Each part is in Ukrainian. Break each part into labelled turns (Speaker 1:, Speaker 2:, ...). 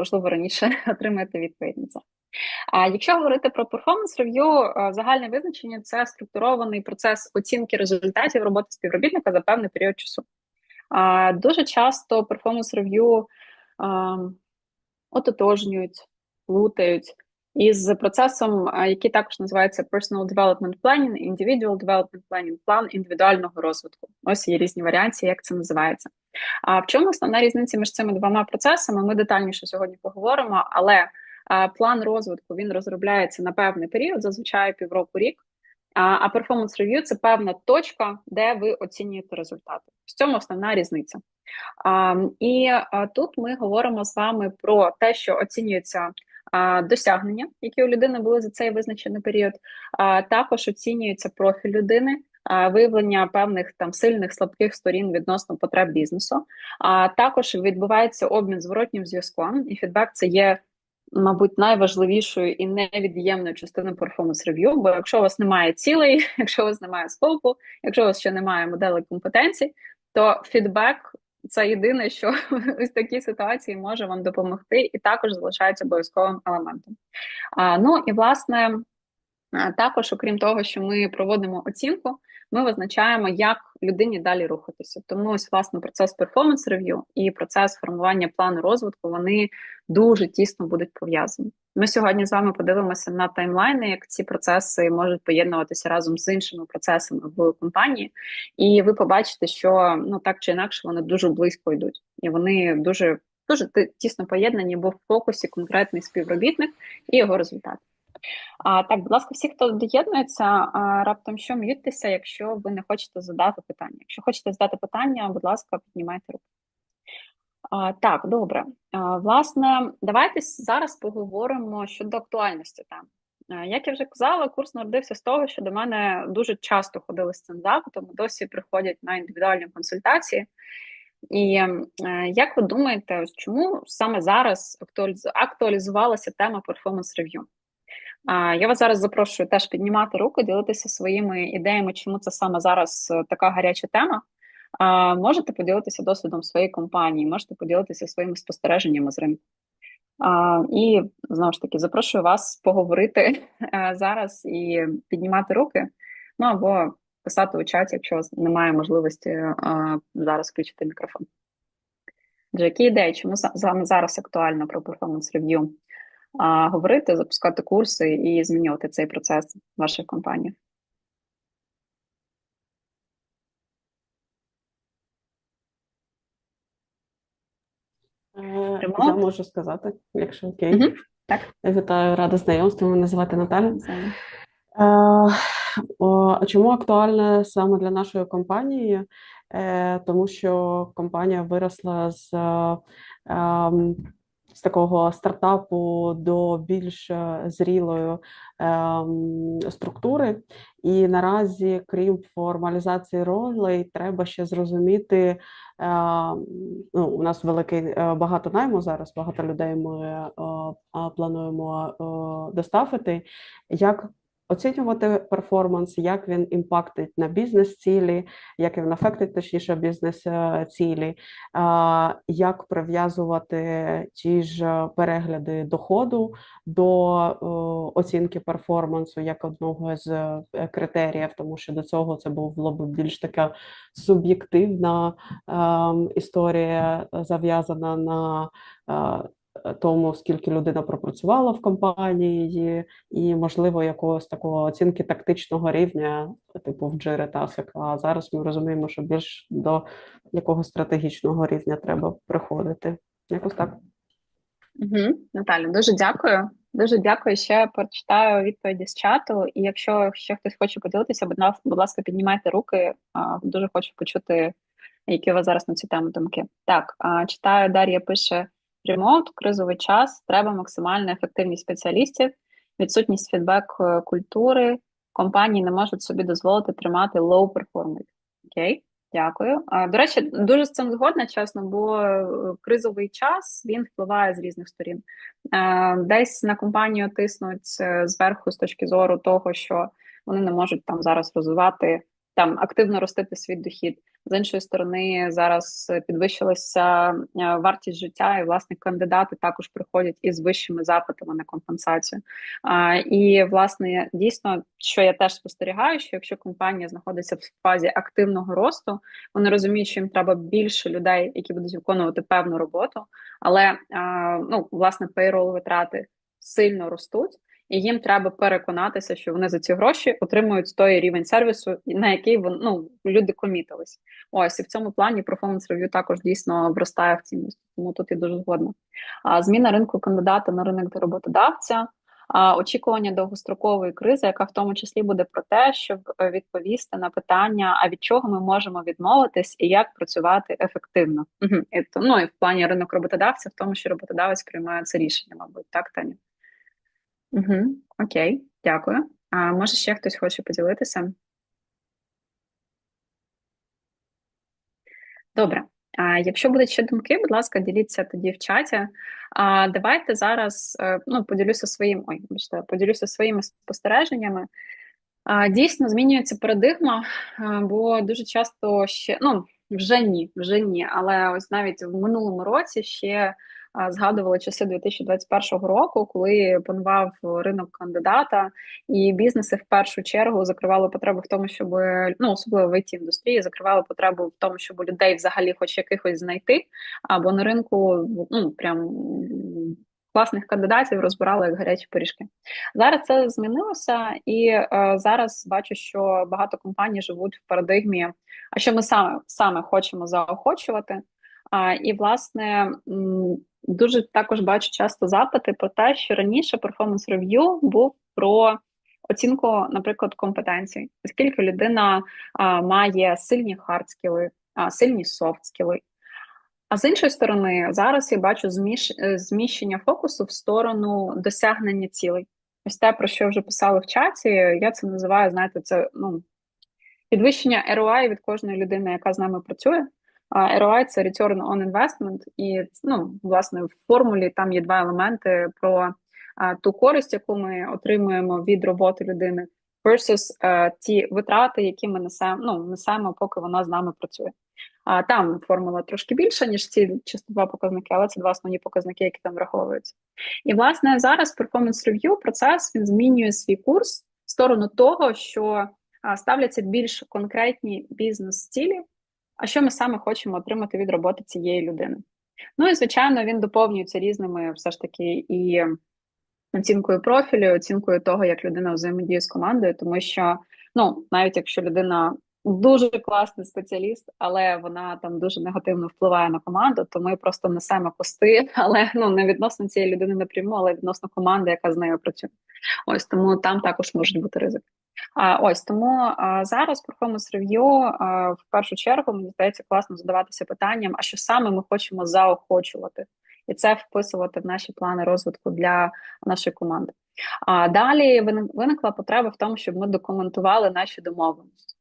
Speaker 1: можливо раніше отримаєте відповідь на це. А якщо говорити про перформанс рев'ю, загальне визначення це структурований процес оцінки результатів роботи співробітника за певний період часу. А, Дуже часто перформанс рев'ю ототожнюють, плутають із процесом, який також називається Personal Development Planning, Individual Development Planning, план індивідуального розвитку. Ось є різні варіації, як це називається. А в чому основна різниця між цими двома процесами? Ми детальніше сьогодні поговоримо, але план розвитку він розробляється на певний період, зазвичай півроку рік. А перформанс рев'ю це певна точка, де ви оцінюєте результати. В цьому основна різниця. А, І тут ми говоримо з вами про те, що оцінюється досягнення, які у людини були за цей визначений період. Також оцінюється профіль людини. Виявлення певних там сильних слабких сторін відносно потреб бізнесу, а також відбувається обмін зворотнім зв'язком, і фідбек це є мабуть, найважливішою і невід'ємною частиною перформанс рев'ю. Бо якщо у вас немає цілей, якщо у вас немає скопу, якщо у вас ще немає моделей компетенцій, то фідбек це єдине, що ось такій ситуації може вам допомогти, і також залишається обов'язковим елементом. А, Ну і власне. Також, окрім того, що ми проводимо оцінку, ми визначаємо, як людині далі рухатися. Тому ось власне процес перформанс рев'ю і процес формування плану розвитку вони дуже тісно будуть пов'язані. Ми сьогодні з вами подивимося на таймлайни, як ці процеси можуть поєднуватися разом з іншими процесами в компанії, і ви побачите, що ну так чи інакше вони дуже близько йдуть, і вони дуже дуже тісно поєднані, бо в фокусі конкретний співробітник і його результат. А, Так, будь ласка, всі, хто доєднується, раптом що м'ютьтеся, якщо ви не хочете задати питання. Якщо хочете задати питання, будь ласка, піднімайте руку. А, Так, добре. А, Власне, давайте зараз поговоримо щодо актуальності тем. Як я вже казала, курс народився з того, що до мене дуже часто ходили з цим запитом, досі приходять на індивідуальні консультації. І як ви думаєте, чому саме зараз актуалізувалася тема перформанс рев'ю? Я вас зараз запрошую теж піднімати руку, ділитися своїми ідеями, чому це саме зараз е, така гаряча тема. Можете поділитися досвідом своєї компанії, можете поділитися своїми спостереженнями з ринку. І знову ж таки запрошую вас поговорити е, зараз і піднімати руки, ну або писати у чаті, якщо немає можливості е, зараз включити мікрофон. Отже, які ідеї, чому саме зараз актуально про перформанс рев'ю а, говорити, запускати курси і змінювати цей процес в ваших компаніях.
Speaker 2: Е, я можу сказати, якщо окей.
Speaker 1: Угу, так.
Speaker 2: Вітаю, рада знайомству. Мене звати Наталя. А чому актуальне саме для нашої компанії? Е, тому що компанія виросла з ем, з такого стартапу до більш е, зрілої е, структури, і наразі, крім формалізації ролей, треба ще зрозуміти. Е, ну, У нас великий е, багато найму зараз, багато людей ми плануємо доставити. Як Оцінювати перформанс, як він імпактить на бізнес-цілі, як він афектить точніше бізнес-цілі, як прив'язувати ті ж перегляди доходу до оцінки перформансу як одного з е, критеріїв, тому що до цього це було б більш така суб'єктивна ем, історія, зав'язана на е, тому, скільки людина пропрацювала в компанії, і, можливо, якогось такого оцінки тактичного рівня, типу в Джири Тасик. А зараз ми розуміємо, що більш до якого стратегічного рівня треба приходити. Якось так.
Speaker 1: Угу. Наталя, дуже дякую. Дуже дякую. Ще прочитаю відповіді з чату. І якщо ще хтось хоче поділитися, будь ласка, піднімайте руки. Дуже хочу почути, які у вас зараз на цю тему думки. Так, читаю, Дар'я пише. Ремонт, кризовий час, треба максимальна ефективність спеціалістів, відсутність фідбек е, культури. Компанії не можуть собі дозволити тримати low performance. Окей, дякую. До речі, дуже з цим згодна, чесно, бо е, кризовий час він впливає з різних сторін. Е, десь на компанію тиснуть зверху з точки зору того, що вони не можуть там зараз розвивати там активно ростити свій дохід. З іншої сторони, зараз підвищилася вартість життя, і власне кандидати також приходять із вищими запитами на компенсацію. І власне дійсно, що я теж спостерігаю, що якщо компанія знаходиться в фазі активного росту, вони розуміють, що їм треба більше людей, які будуть виконувати певну роботу, але ну власне пейрол витрати сильно ростуть і їм треба переконатися, що вони за ці гроші отримують той рівень сервісу, на який вони, ну, люди комітились. Ось і в цьому плані performance review також дійсно вростає в цінність. Тому тут я дуже згодна. А зміна ринку кандидата на ринок до роботодавця. А очікування довгострокової кризи, яка в тому числі буде про те, щоб е, відповісти на питання, а від чого ми можемо відмовитись і як працювати ефективно. Угу. І, ну і в плані ринок роботодавця, в тому, що роботодавець приймає це рішення, мабуть, так Таня? Угу. Окей, дякую. А може ще хтось хоче поділитися? Добре. А якщо будуть ще думки, будь ласка, діліться тоді в чаті. А давайте зараз е, ну, поділюся своїм ой, бачите, поділюся своїми спостереженнями. А, Дійсно, змінюється парадигма, бо дуже часто ще ну вже ні, вже ні. Але ось навіть в минулому році ще згадували часи 2021 року, коли панував ринок кандидата, і бізнеси в першу чергу закривали потребу в тому, щоб ну особливо в it індустрії закривали потребу в тому, щоб людей взагалі, хоч якихось знайти, або на ринку ну прям. Класних кандидатів розбирали як гарячі пиріжки. Зараз це змінилося, і е, зараз бачу, що багато компаній живуть в парадигмі. А що ми саме саме хочемо заохочувати? А, І власне дуже також бачу часто запити про те, що раніше перформанс рев'ю був про оцінку, наприклад, компетенцій, оскільки людина а, має сильні хардскіли, сильні софтскіли. А з іншої сторони, зараз я бачу зміш... зміщення фокусу в сторону досягнення цілей. Ось те, про що вже писали в чаті, я це називаю, знаєте, це ну підвищення ROI від кожної людини, яка з нами працює. ROI – це Return on Investment, і ну, власне в формулі там є два елементи про ту користь, яку ми отримуємо від роботи людини, versus ті витрати, які ми несемо, ну, несемо, поки вона з нами працює. А там формула трошки більша, ніж ці чисто два показники, але це два основні показники, які там враховуються. І власне зараз performance review процес він змінює свій курс в сторону того, що ставляться більш конкретні бізнес-цілі а що ми саме хочемо отримати від роботи цієї людини. Ну і звичайно, він доповнюється різними все ж таки і оцінкою профілю, оцінкою того, як людина взаємодіє з командою, тому що ну навіть якщо людина дуже класний спеціаліст, але вона там дуже негативно впливає на команду, то ми просто несемо кости, але ну не відносно цієї людини напряму, але відносно команди, яка з нею працює. Ось тому там також можуть бути ризики. Ось тому зараз performance review в першу чергу мені здається класно задаватися питанням, а що саме ми хочемо заохочувати, і це вписувати в наші плани розвитку для нашої команди. А далі виникла потреба в тому, щоб ми документували наші домовленості.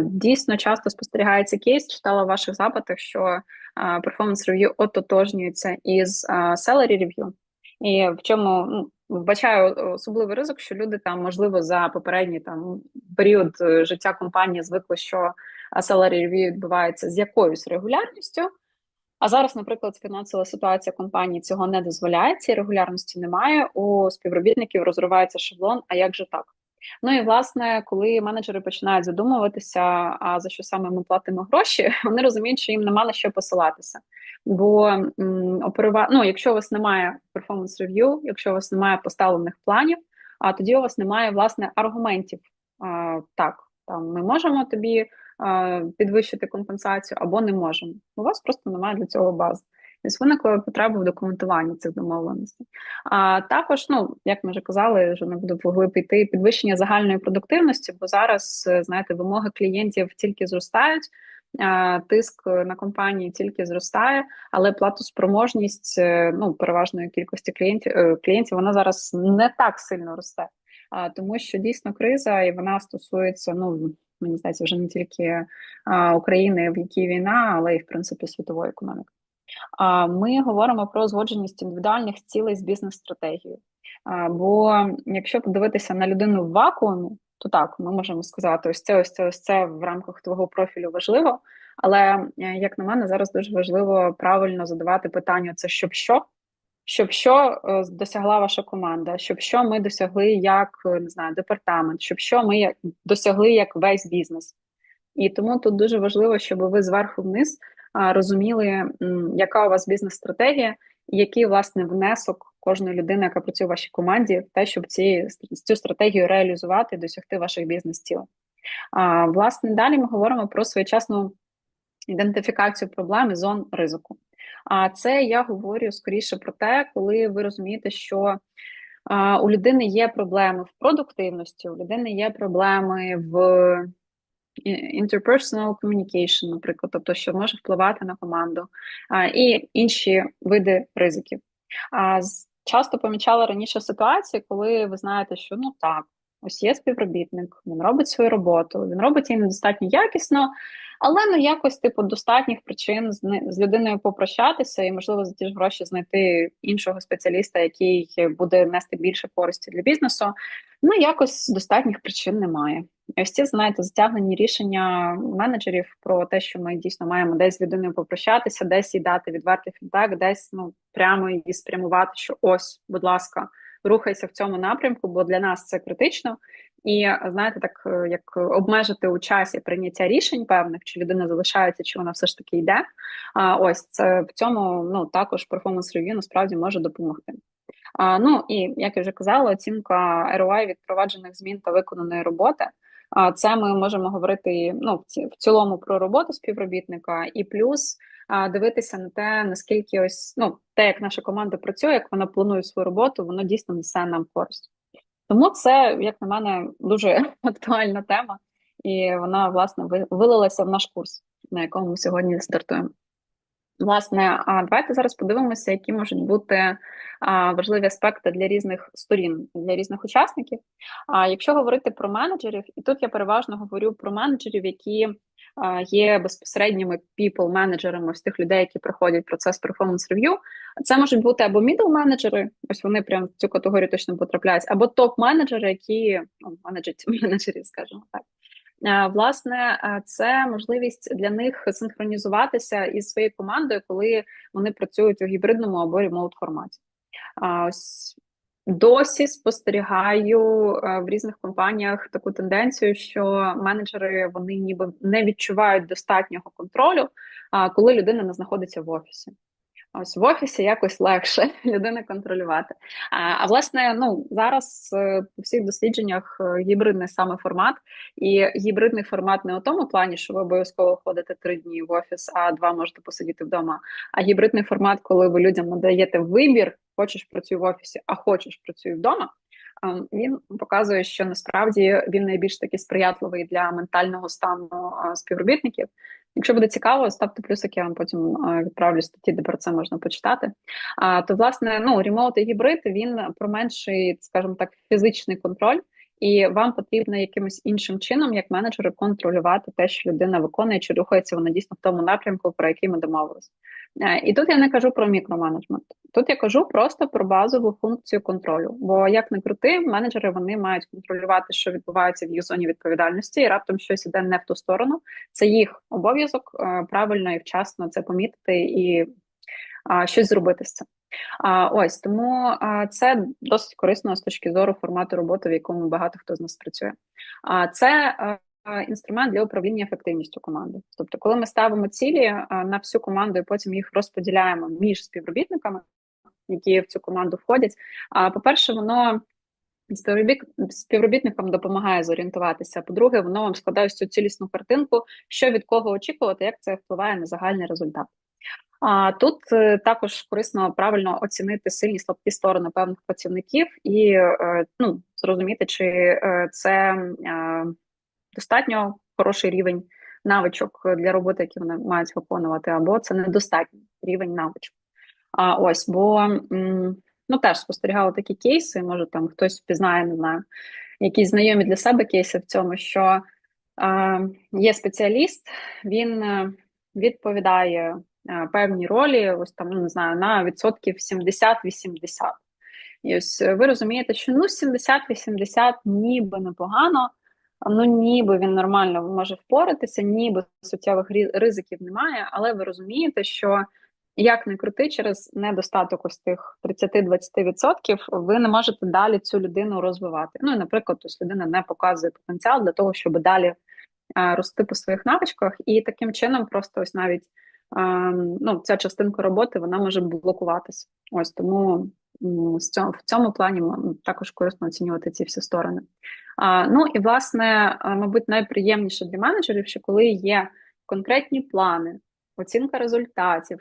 Speaker 1: Дійсно, часто спостерігається кейс, читала в ваших запитах, що performance review ототожнюється із salary review. І в чому ну, вбачаю особливий ризик, що люди там, можливо, за попередній там період е, життя компанії звикли, що salary review відбувається з якоюсь регулярністю. А зараз, наприклад, фінансова ситуація компанії цього не дозволяє, цієї регулярності немає. У співробітників розривається шаблон. А як же так? Ну і власне, коли менеджери починають задумуватися, а за що саме ми платимо гроші, вони розуміють, що їм нема на що посилатися. Бо м, оперува... ну, якщо у вас немає перформанс рев'ю, якщо у вас немає поставлених планів, а тоді у вас немає власне аргументів. А, Так, там ми можемо тобі а, підвищити компенсацію або не можемо. У вас просто немає для цього бази. Ось виникла потреба в документуванні цих домовленостей. А також, ну як ми вже казали, вже не буду поглиб йти підвищення загальної продуктивності, бо зараз знаєте, вимоги клієнтів тільки зростають. Тиск на компанії тільки зростає, але платоспроможність е, ну переважної кількості клієнтів е, клієнтів вона зараз не так сильно росте, тому, що дійсно криза і вона стосується ну мені здається вже не тільки України, в якій війна, але й в принципі світової економіки. Ми говоримо про згодженість індивідуальних цілей з бізнес-стратегією. Бо якщо подивитися на людину в вакуумі, то так, ми можемо сказати, ось це, ось це, ось це в рамках твого профілю важливо. Але е, як на мене, зараз дуже важливо правильно задавати питання: це щоб що? Щоб що е, досягла ваша команда, щоб що ми досягли як не знаю, департамент, щоб що ми досягли як весь бізнес. І тому тут дуже важливо, щоб ви зверху вниз розуміли, яка у вас бізнес-стратегія, і який власне внесок кожної людини, яка працює в вашій команді, в те, щоб ці цю стратегію реалізувати і досягти ваших бізнес-цілей. Власне далі ми говоримо про своєчасну ідентифікацію проблеми зон ризику. А це я говорю скоріше про те, коли ви розумієте, що у людини є проблеми в продуктивності, у людини є проблеми в interpersonal communication, наприклад, тобто, що може впливати на команду, і інші види ризиків. Часто помічала раніше ситуації, коли ви знаєте, що ну так, ось є співробітник, він робить свою роботу, він робить її недостатньо якісно, але ну якось типу достатніх причин з, з людиною попрощатися і, можливо, за ті ж гроші знайти іншого спеціаліста, який буде нести більше користі для бізнесу. Ну якось достатніх причин немає. І ось ці знаєте, затягнені рішення менеджерів про те, що ми дійсно маємо десь з людиною попрощатися, десь їй дати відвертий фідбек, десь ну прямо її спрямувати, що ось, будь ласка, рухайся в цьому напрямку, бо для нас це критично. І знаєте, так е, як обмежити у часі прийняття рішень певних, чи людина залишається, чи вона все ж таки йде. А ось це в цьому ну також перформанс рев'ю насправді може допомогти. А, Ну і як я вже казала, оцінка ROI від проваджених змін та виконаної роботи. А це ми можемо говорити ну в цілому про роботу співробітника, і плюс дивитися на те, наскільки ось ну те, як наша команда працює, як вона планує свою роботу, воно дійсно несе нам користь. Тому це, як на мене, дуже актуальна тема, і вона власне вилилася в наш курс, на якому ми сьогодні стартуємо. Власне, давайте зараз подивимося, які можуть бути важливі аспекти для різних сторін, для різних учасників. А якщо говорити про менеджерів, і тут я переважно говорю про менеджерів, які є безпосередніми people-менеджерами ось тих людей, які проходять процес performance review. Це можуть бути або middle менеджери ось вони прям в цю категорію точно потрапляють, або топ-менеджери, які ну, менеджерів, скажімо так. Власне, це можливість для них синхронізуватися із своєю командою, коли вони працюють у гібридному або ремоут форматі. Досі спостерігаю в різних компаніях таку тенденцію, що менеджери вони ніби не відчувають достатнього контролю, коли людина не знаходиться в офісі. Ось в офісі якось легше людини контролювати. А а власне, ну зараз е, по всіх дослідженнях е, гібридний саме формат, і гібридний формат не у тому плані, що ви обов'язково ходите три дні в офіс, а два можете посидіти вдома. А гібридний формат, коли ви людям надаєте вибір, хочеш працюй в офісі, а хочеш працюй вдома. Він показує, що насправді він найбільш таки сприятливий для ментального стану співробітників. Якщо буде цікаво, ставте плюсик, я вам потім відправлю статті, де про це можна почитати. А то, власне, ну ремоут і гібрид він про менший, скажімо так, фізичний контроль, і вам потрібно якимось іншим чином, як менеджеру, контролювати те, що людина виконує, чи рухається вона дійсно в тому напрямку, про який ми домовилися. Е, і тут я не кажу про мікроменеджмент. Тут я кажу просто про базову функцію контролю. Бо як не крути, менеджери вони мають контролювати, що відбувається в їх зоні відповідальності, і раптом щось іде не в ту сторону. Це їх обов'язок е, правильно і вчасно це помітити і щось зробити з цим. А, Ось тому це досить корисно з точки зору формату роботи, в якому багато хто з нас працює. А це інструмент для управління ефективністю команди. Тобто, коли ми ставимо цілі на всю команду і потім їх розподіляємо між співробітниками, які в цю команду входять. А по-перше, воно співробітникам допомагає зорієнтуватися. По-друге, воно вам складає цю цілісну картинку, що від кого очікувати, як це впливає на загальний результат. А тут е, також корисно правильно оцінити сильні слабкі сторони певних працівників і е, ну, зрозуміти, чи е, це достатньо хороший рівень навичок для роботи, які вони мають виконувати, або це недостатній рівень навичок. А ось, бо ну теж спостерігала такі кейси, може там хтось впізнає, не знаю, якісь знайомі для себе кейси в цьому, що е, є спеціаліст, він відповідає. Певні ролі, ось там, ну не знаю, на відсотків 70-80. І ось е, ви розумієте, що ну 70-80 ніби непогано, ну ніби він нормально може впоратися, ніби суттєвих ризиків немає, але ви розумієте, що як не крути, через недостаток ось тих 30-20% ви не можете далі цю людину розвивати. Ну і, наприклад, ось людина не показує потенціал для того, щоб далі рости по своїх навичках, і таким чином, просто ось навіть ну, ця частинка роботи вона може блокуватися. Ось тому в цьому, плані також корисно оцінювати ці всі сторони. Ну і власне, мабуть, найприємніше для менеджерів, що коли є конкретні плани, оцінка результатів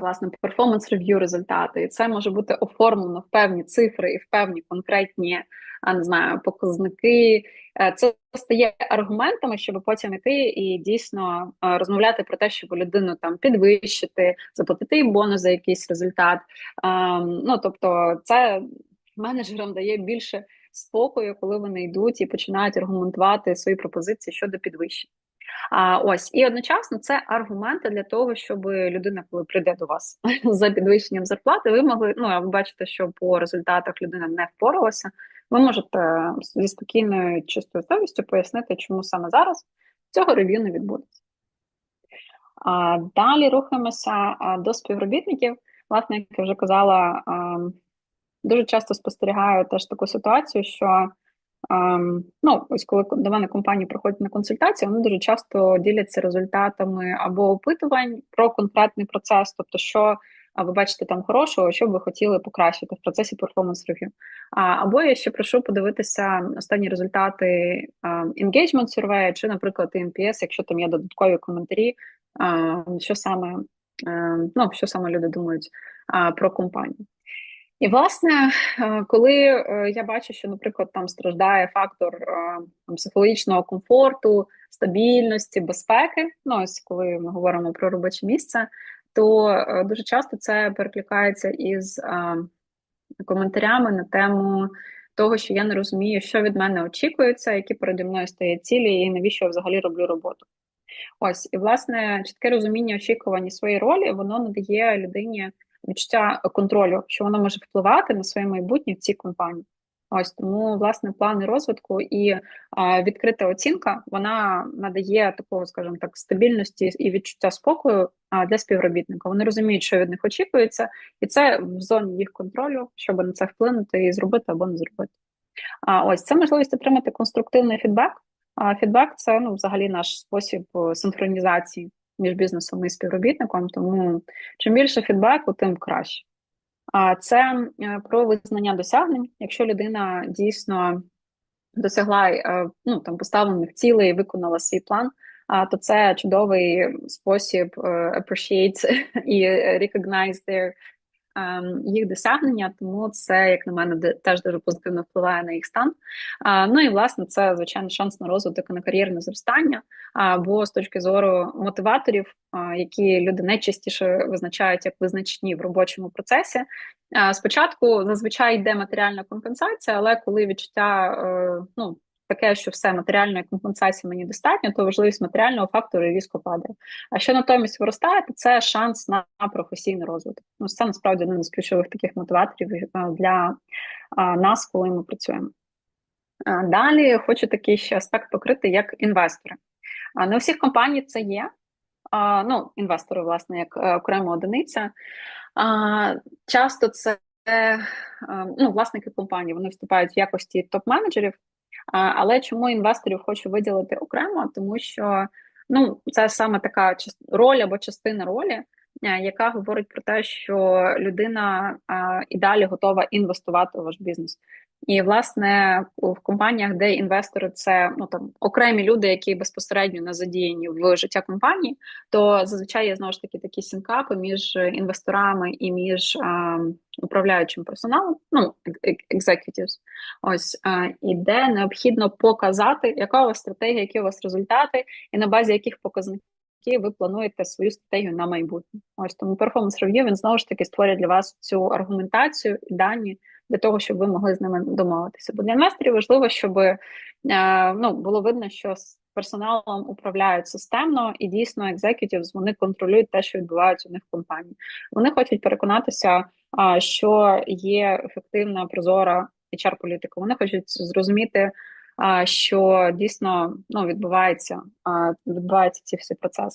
Speaker 1: власне перформанс рев'ю результати, і це може бути оформлено в певні цифри і в певні конкретні не знаю показники. Е, це стає аргументами, щоб потім іти і дійсно е, розмовляти про те, щоб людину там підвищити, заплатити їй бонус за якийсь результат. Ем, ну тобто, це менеджерам дає більше спокою, коли вони йдуть і починають аргументувати свої пропозиції щодо підвищення. А ось і одночасно це аргументи для того, щоб людина, коли прийде до вас за підвищенням зарплати, ви могли. Ну а ви бачите, що по результатах людина не впоралася. Ви можете зі спокійною чистою совістю пояснити, чому саме зараз цього рев'ю не відбудеться. Далі рухаємося до співробітників. Власне, як я вже казала, дуже часто спостерігаю теж таку ситуацію, що ну, ось коли до мене компанії приходять на консультацію, вони дуже часто діляться результатами або опитувань про конкретний процес, тобто, що ви бачите там хорошого, що б ви хотіли покращити в процесі перформанс рев'ю. Або я ще прошу подивитися останні результати engagement survey, чи, наприклад, NPS, якщо там є додаткові коментарі, що саме ну, що саме люди думають про компанію. І, власне, е, коли е, я бачу, що, наприклад, там страждає фактор е, там, психологічного комфорту, стабільності, безпеки, ну ось коли ми говоримо про робоче місце, то дуже часто це перекликається із коментарями на тему того, що я не розумію, що від мене очікується, які переді мною стоять цілі, і навіщо я взагалі роблю роботу. Ось, і власне чітке розуміння очікування своєї ролі, воно надає людині відчуття контролю, що воно може впливати на своє майбутнє в цій компанії. Ось тому власне плани розвитку і а, відкрита оцінка вона надає такого, скажімо так, стабільності і відчуття спокою а, для співробітника. Вони розуміють, що від них очікується, і це в зоні їх контролю, щоб на це вплинути і зробити або не зробити. А ось це можливість отримати конструктивний фідбек. А фідбек це ну, взагалі наш спосіб е, синхронізації між бізнесом і співробітником, тому чим більше фідбеку, тим краще. А це е, про визнання досягнень. Якщо людина дійсно досягла е, ну, там поставлених цілей, виконала свій план, то це чудовий спосіб е, appreciate і recognize their їх досягнення, тому це, як на мене, теж дуже позитивно впливає на їх стан. Ну і власне це звичайно шанс на розвиток і на кар'єрне зростання. Бо з точки зору мотиваторів, які люди найчастіше визначають як визначні в робочому процесі. Спочатку зазвичай йде матеріальна компенсація, але коли відчуття е, ну таке, що все матеріальної компенсації мені достатньо, то важливість матеріального фактору різко падає. А що натомість виростає, то це шанс на професійний розвиток. Ну це насправді один з ключових таких мотиваторів е, для нас, коли ми працюємо. Далі хочу такий ще аспект покрити як інвестори. Не у всіх компаній це є. Ну, інвестори, власне, як е, окрема одиниця. Часто це е, ну, власники компанії вони вступають в якості топ-менеджерів, але чому інвесторів хочу виділити окремо? Тому що ну це саме така роль або частина ролі, е, яка говорить про те, що людина і далі готова інвестувати у ваш бізнес. І власне в компаніях, де інвестори це ну там окремі люди, які безпосередньо не задіяні в життя компанії, то зазвичай є знову ж таки такі синкапи між інвесторами і між а, управляючим персоналом, ну executives, ось а, і де необхідно показати, яка у вас стратегія, які у вас результати, і на базі яких показників. Ви плануєте свою стратегію на майбутнє. Ось тому перформанс рев'ю він знову ж таки створює для вас цю аргументацію і дані для того, щоб ви могли з ними домовитися. Бо для інвесторів важливо, щоб е, ну, було видно, що з персоналом управляють системно і дійсно executives, вони контролюють те, що відбувається у них в компанії. Вони хочуть переконатися, що є ефективна прозора HR-політика. Вони хочуть зрозуміти. що дійсно ну відбувається, відбуваються ці всі процеси.